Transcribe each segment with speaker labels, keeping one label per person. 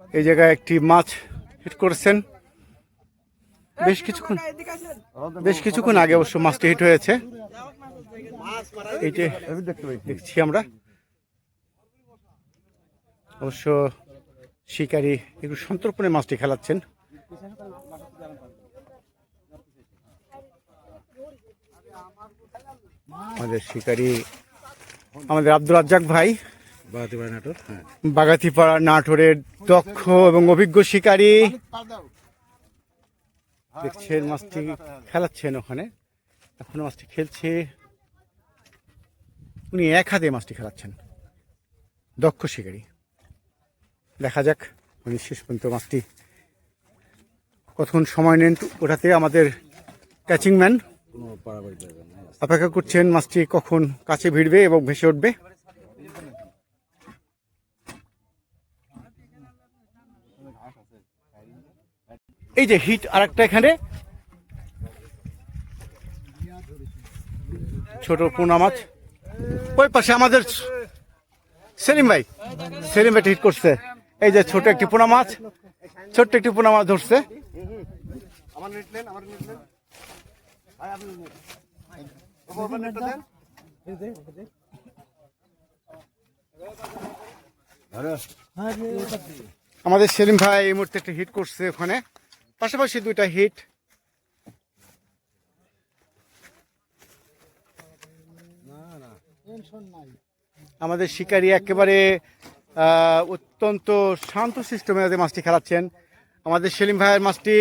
Speaker 1: এই জায়গায় একটি মাছ হিট করেছেন। বেশ কিছুক্ষণ বেশ কিছুক্ষণ আগে অবশ্য মাছটি হিট হয়েছে। দেখছি আমরা। অবশ্য শিকারী একটু সন্তর্পণে মাছটি খেলাচ্ছেন। আমাদের শিকারী, আমাদের আব্দুল রাজ্জাক ভাই বাগাতিপাড়া নাটোরের দক্ষ এবং অভিজ্ঞ শিকারী। দেখছেন মাছটি খেলাচ্ছেন ওখানে। এখন মাছটি খেলছে। উনি এক হাতে মাছটি খেলাচ্ছেন। দক্ষ শিকারী। দেখা যাক উনি শেষ পর্যন্ত মাছটি কতক্ষণ সময় নেন। ওটাতে আমাদের ক্যাচিং ম্যান অপেক্ষা করছেন মাছটি কখন কাছে ভিড়বে এবং ভেসে উঠবে। এই যে হিট আর একটা এখানে। ছোট পোনা মাছ। ওই পাশে আমাদের সেলিম ভাই। সেলিম ভাই হিট করছে। এই যে ছোট একটি পোনা মাছ। ছোট্ট একটি পোনা মাছ ধরছে। আমাদের সেলিম ভাই এই মুহূর্তে একটা হিট করছে ওখানে। পাশাপাশি দুইটা হিট আমাদের শিকারি একেবারে অত্যন্ত শান্ত সিস্টেমে মাছটি খেলাচ্ছেন। আমাদের সেলিম ভাইয়ের মাছটি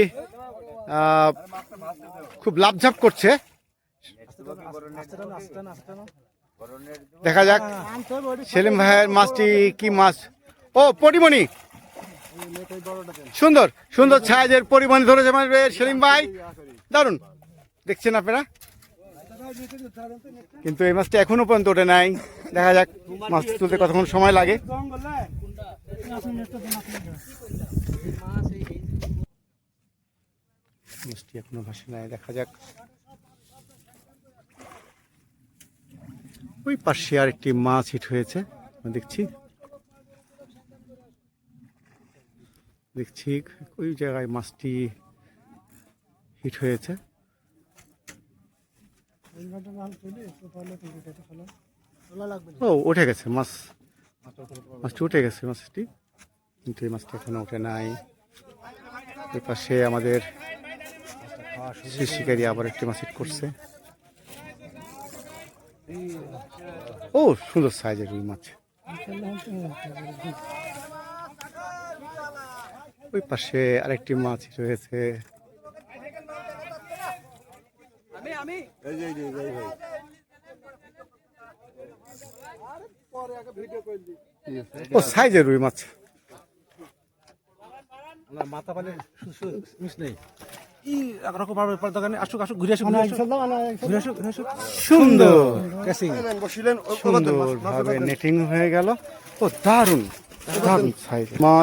Speaker 1: খুব লাভঝাপ করছে। দেখা যাক, সেলিম ভাইয়ের মাছটি কি মাছ ও পরিমণি সুন্দর সুন্দর সাইজের পরিমাণ ধরেছে মানে সেলিম ভাই। দারুণ দেখছেন আপনারা? কিন্তু এই মাছটা এখনও পর্যন্ত ওঠে নাই। দেখা যাক মাছ তুলতে কতক্ষণ সময় লাগে। মাছটি নাই, দেখা যাক। ওই পাশে আর একটি মাছ হিট হয়েছে দেখছি। দেখছি ওই জায়গায় মাছটি হিট হয়েছে। ও উঠে গেছে মাছ। মাছটি উঠে গেছে মাছটি। কিন্তু এই মাছটি এখনও উঠে নাই। এই পাশে আমাদের শিকারি আবার একটি মাছ হিট করছে। ও সুন্দর সাইজের রুই মাছ। ওই পাশে আরেকটি মাছ রয়েছে। ও সাইজের রুই মাছ।
Speaker 2: মাথা পানি মিস নেই।
Speaker 1: সুন্দর। ভাবে নেটিং হয়ে গেল। ও দারুণ দারুণ সাইজ। মাছ।